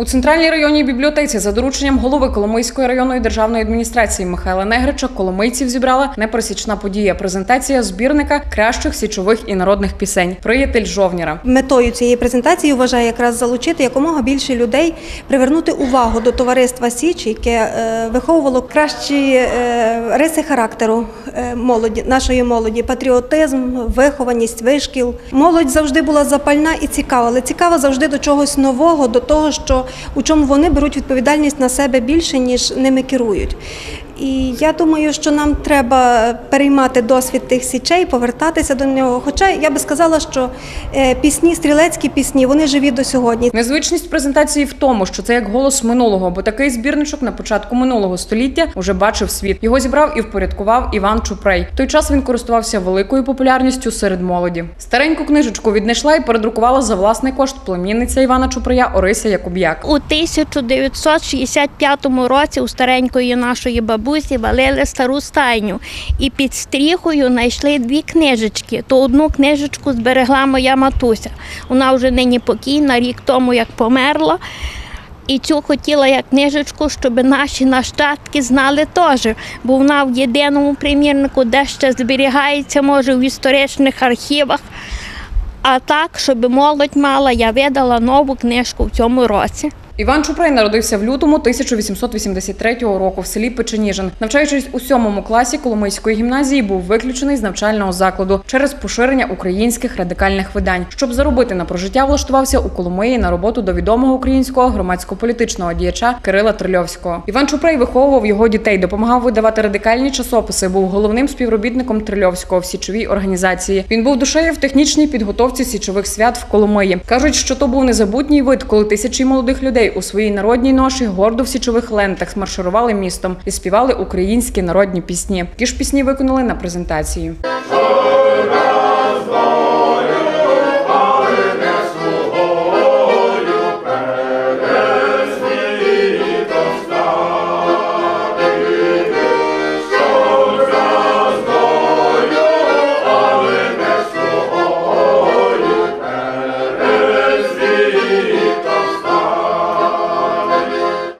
У центральній районній бібліотеці за дорученням голови Коломийської районної державної адміністрації Михайла Негрича коломийців зібрала непересічна подія презентація збірника кращих січових і народних пісень. Приятель жовніра. Метою цієї презентації вважаю якраз залучити якомога більше людей, привернути увагу до товариства Січ, яке е, виховувало кращі е, риси характеру молоді, нашої молоді, патріотизм, вихованість, вишкіл. Молодь завжди була запальна і цікава, але цікава завжди до чогось нового, до того, що у чому вони беруть відповідальність на себе більше, ніж ними керують. І я думаю, що нам треба переймати досвід тих січей, повертатися до нього. Хоча я би сказала, що е, пісні, стрілецькі пісні, вони живі до сьогодні. Незвичність презентації в тому, що це як голос минулого, бо такий збірничок на початку минулого століття уже бачив світ. Його зібрав і впорядкував Іван Чупрей. В той час він користувався великою популярністю серед молоді. Стареньку книжечку віднайшла і передрукувала за власний кошт племінниця Івана Чуприя Орися Якуб'як. У 1965 році у старенької нашої бабусі валили стару стайню і під стріхою знайшли дві книжечки. То одну книжечку зберегла моя матуся. Вона вже нині покійна, рік тому як померла. І цю хотіла я книжечку, щоб наші нащадки знали теж, бо вона в єдиному примірнику, де ще зберігається, може, в історичних архівах. А так, щоб молодь мала, я видала нову книжку в цьому році. Іван Чупрей народився в лютому 1883 року в селі Печеніжин. Навчаючись у сьомому класі Коломийської гімназії, був виключений з навчального закладу через поширення українських радикальних видань. Щоб заробити на прожиття, влаштувався у Коломиї на роботу до відомого українського громадсько-політичного діяча Кирила Трильовського. Іван Чупрей виховував його дітей, допомагав видавати радикальні часописи. Був головним співробітником Трильовського в січовій організації. Він був душею в технічній підготовці січових свят в Коломиї. кажуть, що то був незабутній вид, коли тисячі молодих людей у своїй народній ноші гордо в січових лентах марширували містом і співали українські народні пісні. Ті ж пісні виконали на презентації.